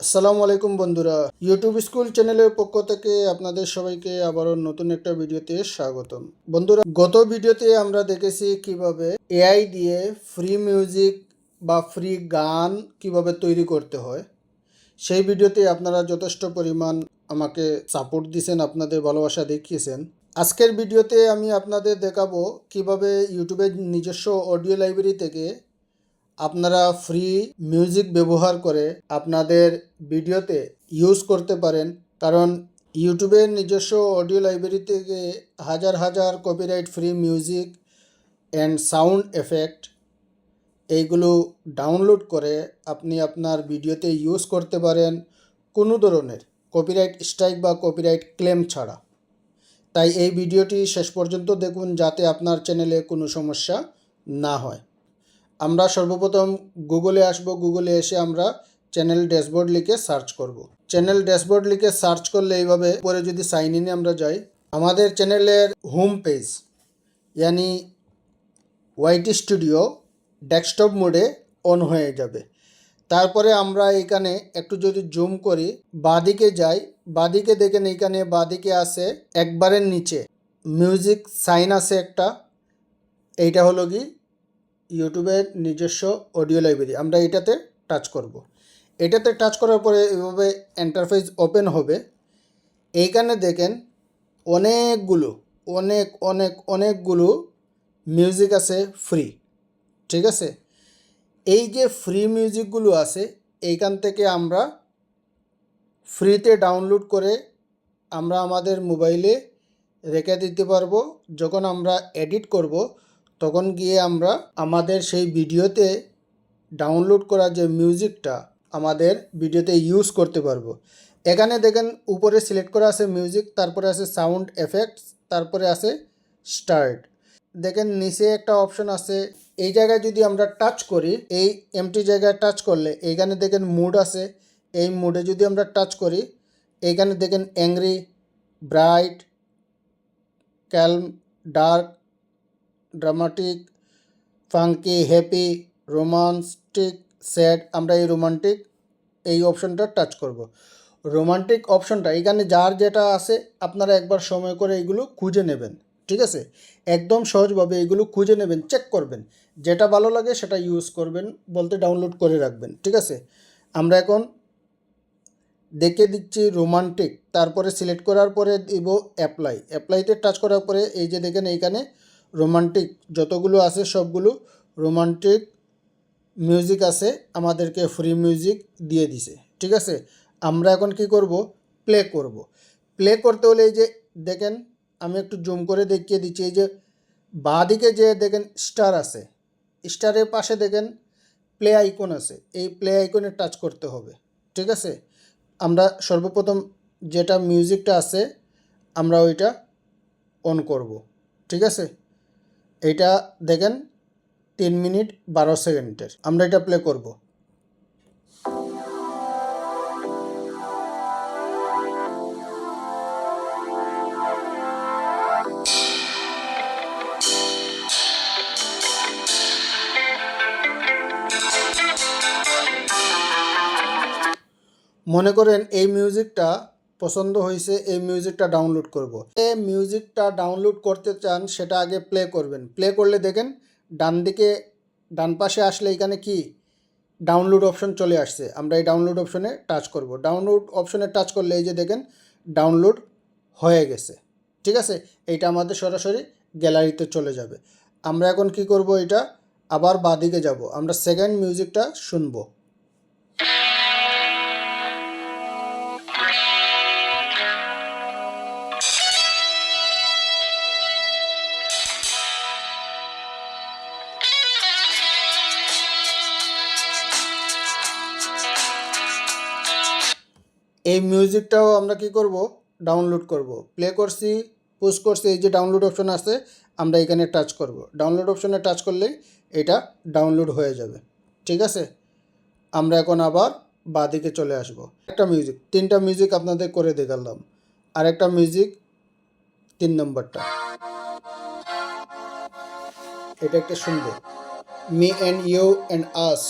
আসসালামু আলাইকুম বন্ধুরা। ইউটিউব স্কুল চ্যানেলের পক্ষ থেকে আপনাদের সবাইকে আবারও নতুন একটা ভিডিওতে স্বাগতম। বন্ধুরা, গত ভিডিওতে আমরা দেখেছি কীভাবে এআই দিয়ে ফ্রি মিউজিক বা ফ্রি গান কীভাবে তৈরি করতে হয়। সেই ভিডিওতে আপনারা যথেষ্ট পরিমাণ আমাকে সাপোর্ট দিয়েছেন আপনাদের ভালোবাসা দেখিয়েছেন। আজকের ভিডিওতে আমি আপনাদের দেখাবো কীভাবে ইউটিউবের নিজস্ব অডিও লাইব্রেরি থেকে আপনারা ফ্রি মিউজিক ব্যবহার করে আপনাদের ভিডিওতে ইউজ করতে পারেন। কারণ ইউটিউবের নিজস্ব অডিও লাইব্রেরি থেকে হাজার হাজার copyright free music and sound effect এইগুলো ডাউনলোড করে আপনি আপনার ভিডিওতে ইউজ করতে পারেন কোনো ধরনের কপিরাইট স্ট্রাইক বা কপিরাইট ক্লেম ছাড়া। তাই এই ভিডিওটি শেষ পর্যন্ত দেখুন যাতে আপনার চ্যানেলে কোনো সমস্যা না হয়। আমরা সর্বপ্রথম গুগলে আসব, গুগলে এসে আমরা চ্যানেল ড্যাশবোর্ড লিখে সার্চ করব। চ্যানেল ড্যাশবোর্ড লিখে সার্চ করলে এইভাবে পরে যদি সাইন ইনে আমরা যাই, আমাদের চ্যানেলের হোম পেজ ইয়ানি ওয়াইটি স্টুডিও ডেস্কটপ মোডে অন হয়ে যাবে। তারপরে আমরা এখানে একটু যদি জুম করি, বাদিকে যাই, বাদিকে দেখেন এখানে বাদিকে আছে একবারের নিচে মিউজিক সাইন আছে একটা, এইটা হলো কি ইউটিউবের নিজস্ব অডিও লাইব্রেরি, আমরা এটাতে টাচ করব। এটাতে টাচ করার পরে এভাবে এন্টারফেস ওপেন হবে। এইখানে দেখেন অনেকগুলো, অনেক অনেক, অনেকগুলো মিউজিক আছে ফ্রি ঠিক আছে? এই যে ফ্রি মিউজিকগুলো আছে, এইখান থেকে আমরা ফ্রিতে ডাউনলোড করে আমরা আমাদের মোবাইলে রেখে দিতে পারব। যখন আমরা এডিট করব তখন গিয়ে আমরা আমাদের সেই ভিডিওতে ডাউনলোড করা যে মিউজিকটা আমাদের ভিডিওতে ইউজ করতে পারব। এখানে দেখেন উপরে সিলেক্ট করা আছে মিউজিক তারপরে আছে সাউন্ড এফেক্টস তারপরে আছে স্টার্ট দেখেন নিচে একটা অপশন আছে, এই জায়গায় যদি আমরা টাচ করি, এই এমটি জায়গায় টাচ করলে এইখানে দেখেন মুড আছে, এই মুডে যদি আমরা টাচ করি এইখানে দেখেন angry bright calm dark dramatic funky happy romantic sad আমরা এই রোমান্টিক এই অপশনটা টাচ করব। রোমান্টিক অপশনটা এখানে যার যেটা আছে, আপনারা একবার সময় করে এইগুলো খুঁজে নেবেন, ঠিক আছে? একদম সহজভাবে এইগুলো খুঁজে নেবেন চেক করবেন। যেটা ভালো লাগে সেটা ইউজ করবেন, বলতে ডাউনলোড করে রাখবেন, ঠিক আছে? আমরা এখন দেখে দিচ্ছি রোমান্টিক তারপরে সিলেক্ট করার পরে দিব অ্যাপ্লাই অ্যাপ্লাইতে টাচ করার পরে এই যে দেখেন এইখানে রোমান্টিক যতগুলো আছে সবগুলো রোমান্টিক মিউজিক আছে, আমাদেরকে ফ্রি মিউজিক দিয়ে দিছে। ঠিক আছে? আমরা এখন কি করব? প্লে করব। প্লে করতে হলে এই যে দেখেন, আমি একটু জুম করে দেখিয়ে দিচ্ছি। এই যে বাঁদিকে যে দেখেন স্টার আছে স্টারের পাশে দেখেন প্লে আইকন আছে। এই প্লে আইকনে টাচ করতে হবে। ঠিক আছে? আমরা সর্বপ্রথম যেটা মিউজিকটা আছে, আমরা ওইটা অন করব। ঠিক আছে? এইটা দেখেন তিন মিনিট বারো সেকেন্ডের। আমরা এটা প্লে করব। মনে করেন এই মিউজিকটা পছন্দ হয়েছে, এই মিউজিকটা ডাউনলোড করব। এই মিউজিকটা ডাউনলোড করতে চান, সেটা আগে প্লে করবেন। প্লে করলে দেখেন, ডান দিকে, ডান পাশে আসলে এখানে কি? ডাউনলোড অপশন চলে আসছে। আমরা এই ডাউনলোড অপশনে টাচ করব। ডাউনলোড অপশনে টাচ করলে এই যে দেখেন ডাউনলোড হয়ে গেছে। ঠিক আছে? এইটা আমাদের সরাসরি গ্যালারিতে চলে যাবে। আমরা এখন কি করব এটা? আবার বাদিকে যাব। আমরা সেকেন্ড মিউজিকটা শুনব। এই মিউজিকটাও আমরা কি করব? ডাউনলোড করব। প্লে করছি পুশ করছি, এই যে ডাউনলোড অপশন আছে, আমরা এখানে টাচ করব। ডাউনলোড অপশনে টাচ করলে এটা ডাউনলোড হয়ে যাবে। ঠিক আছে? আমরা এখন আবার বাদিকে চলে আসব। একটা মিউজিক তিনটা মিউজিক আপনাদের করে দেখালাম। আর একটা মিউজিক তিন নম্বরটা। এটা একটা সুন্দর। Me and you and us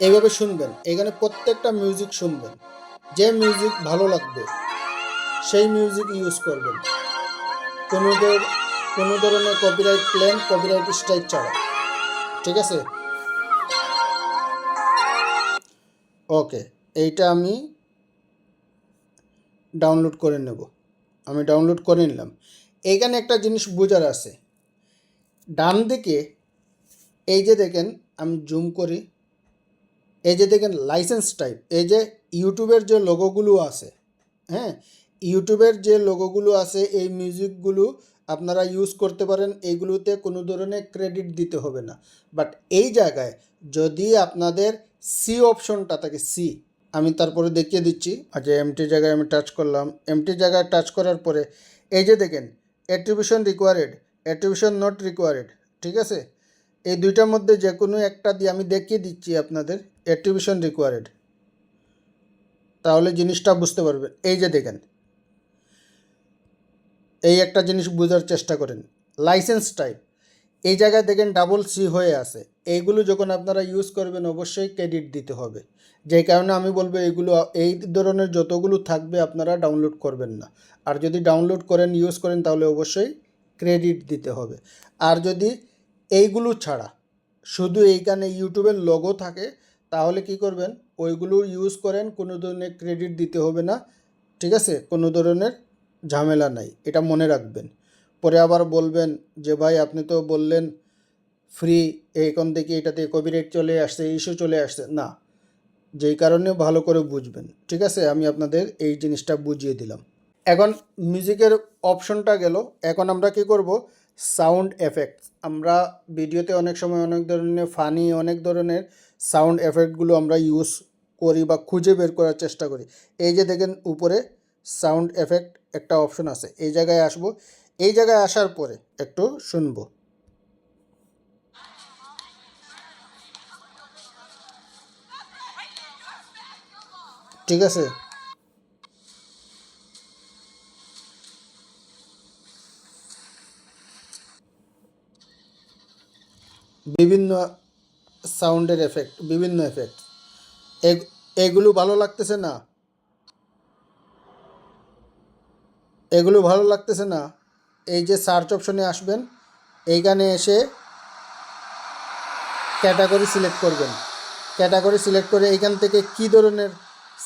এইভাবে শুনবেন। এখানে প্রত্যেকটা মিউজিক শুনবেন। যে মিউজিক ভালো লাগবে, সেই মিউজিক ইউজ করবেন। কোনো কোনো ধরনের কপিরাইট ক্লেম কপিরাইট স্ট্রাইক ছাড়া। ঠিক আছে? ওকে এইটা আমি ডাউনলোড করে নেব। আমি ডাউনলোড করে নিলাম। এইখানে একটা জিনিস বোঝার আছে। ডান দিকে এই যে দেখেন, আমি জুম করি। এই যে দেখেন লাইসেন্স টাইপ এই যে ইউটিউবের যে লোগোগুলো আছে হ্যাঁ? ইউটিউবের যে লোগোগুলো আছে, এই মিউজিকগুলো আপনারা ইউজ করতে পারেন, এইগুলোতে কোনো ধরনের ক্রেডিট দিতে হবে না। বাট এই জায়গায় যদি আপনাদের সি অপশনটা থাকে সি আমি তারপরে দেখিয়ে দিচ্ছি। আচ্ছা এমটি জায়গায় আমি টাচ করলাম। এমটি জায়গায় টাচ করার পরে, এই যে দেখেন attribution required attribution not required ঠিক আছে? এই দুইটার মধ্যে যে কোনো একটা দিয়ে আমি দেখিয়ে দিচ্ছি আপনাদের অ্যাট্রিবিউশন রিকোয়ারেড তাহলে জিনিসটা বুঝতে পারবেন। এই যে দেখেন, এই একটা জিনিস বোঝার চেষ্টা করেন। লাইসেন্স টাইপ এই জায়গায় দেখেন ডাবল সি হয়ে আছে। এইগুলো যখন আপনারা ইউজ করবেন, অবশ্যই ক্রেডিট দিতে হবে। যেই কারণে আমি বলব, এইগুলো, এই ধরনের যতগুলো থাকবে আপনারা ডাউনলোড করবেন না। আর যদি ডাউনলোড করেন ইউজ করেন, তাহলে অবশ্যই ক্রেডিট দিতে হবে। আর যদি এইগুলো ছাড়া। শুধু এইখানে ইউটিউবের লোগো থাকে, তাহলে কি করবেন? ওইগুলো ইউজ করেন, কোনো ধরনের ক্রেডিট দিতে হবে না, ঠিক আছে? কোনো ধরনের ঝামেলা নাই, এটা মনে রাখবেন। পরে আবার বলবেন যে, ভাই, আপনি তো বললেন ফ্রি এইখান থেকে এটাতে কপিরাইট চলে আসছে ইস্যু চলে আসছে। না, যেই কারণে ভালো করে বুঝবেন, ঠিক আছে? আমি আপনাদের এই জিনিসটা বুঝিয়ে দিলাম। এখন মিউজিকের অপশনটা গেল, এখন আমরা কি করব? Sound effects. আমরা ভিডিওতে অনেক সময় অনেক ধরনের ফানি, অনেক ধরনের সাউন্ড এফেক্টগুলো আমরা ইউজ করি বা খুঁজে বের করার চেষ্টা করি। এই যে দেখেন উপরে সাউন্ড এফেক্ট একটা অপশন আছে। এই জায়গায় আসব। এই জায়গায় আসার পরে একটু শুনব। ঠিক আছে? বিভিন্ন সাউন্ডের এফেক্ট বিভিন্ন এফেক্ট এগুলো ভালো লাগতেছে না? এগুলো ভালো লাগতেছে না? এই যে সার্চ অপশনে আসবেন, এইখানে এসে ক্যাটাগরি সিলেক্ট করবেন। ক্যাটাগরি সিলেক্ট করে এইখান থেকে কী ধরনের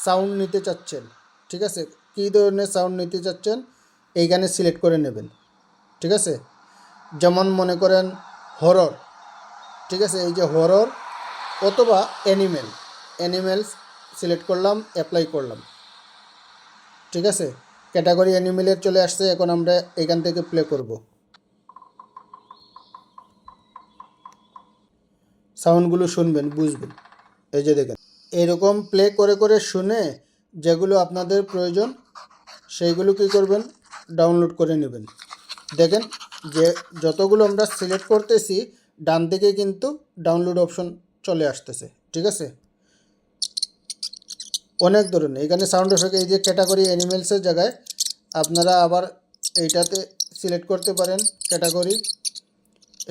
সাউন্ড নিতে চাচ্ছেন, ঠিক আছে? কী ধরনের সাউন্ড নিতে চাচ্ছেন, এইখানে সিলেক্ট করে নেবেন, ঠিক আছে? যেমন মনে করেন হরর ঠিক আছে, এই যে হরর অথবা অ্যানিমেল অ্যানিমেলস সিলেক্ট করলাম অ্যাপ্লাই করলাম। ঠিক আছে ক্যাটাগরি অ্যানিমেলের চলে আসছে, এখন আমরা এখান থেকে প্লে করব। সাউন্ডগুলো শুনবেন, বুঝবেন। এই যে দেখেন, এরকম প্লে করে করে শুনে যেগুলো আপনাদের প্রয়োজন, সেইগুলো কী করবেন ডাউনলোড করে নেবেন। দেখেন, যে যতগুলো আমরা সিলেক্ট করতেছি ডান দিকে কিন্তু ডাউনলোড অপশন চলে আসতেছে, ঠিক আছে? অনেক ধরনের, এখানে সাউন্ড এফেক্ট এই যে ক্যাটাগরি অ্যানিমেলসের জায়গায় আপনারা আবার এইটাতে সিলেক্ট করতে পারেন ক্যাটাগরি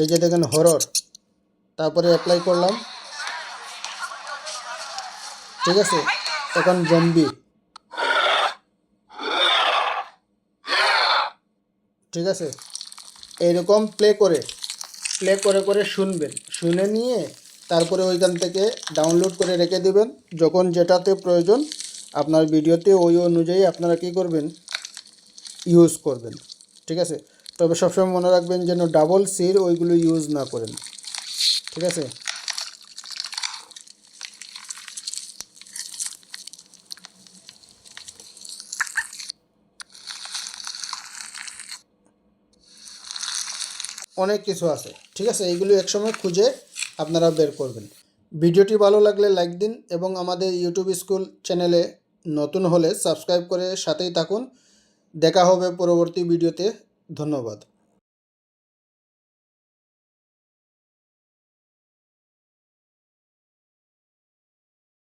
এই যে দেখেন হরর তারপরে অ্যাপ্লাই করলাম, ঠিক আছে? এখন জম্বি ঠিক আছে? এইরকম প্লে করে প্লে করে করে শুনবেন। শুনে নিয়ে তারপরে ওইখান থেকে ডাউনলোড করে রেখে দেবেন। যখন যেটাতে প্রয়োজন আপনার ভিডিওতে ওই অনুযায়ী আপনারা কী করবেন? ইউজ করবেন। ঠিক আছে? তবে সবসময় মনে রাখবেন যেন ডাবল সির ওইগুলো ইউজ না করেন। ঠিক আছে? অনেক কিছু আছে। ঠিক আছে? এইগুলো একসময় খুঁজে আপনারা বের করবেন। ভিডিওটি ভালো লাগলে লাইক দিন এবং আমাদের ইউটিউব স্কুল চ্যানেলে নতুন হলে সাবস্ক্রাইব করে সাথেই থাকুন। দেখা হবে পরবর্তী ভিডিওতে। ধন্যবাদ।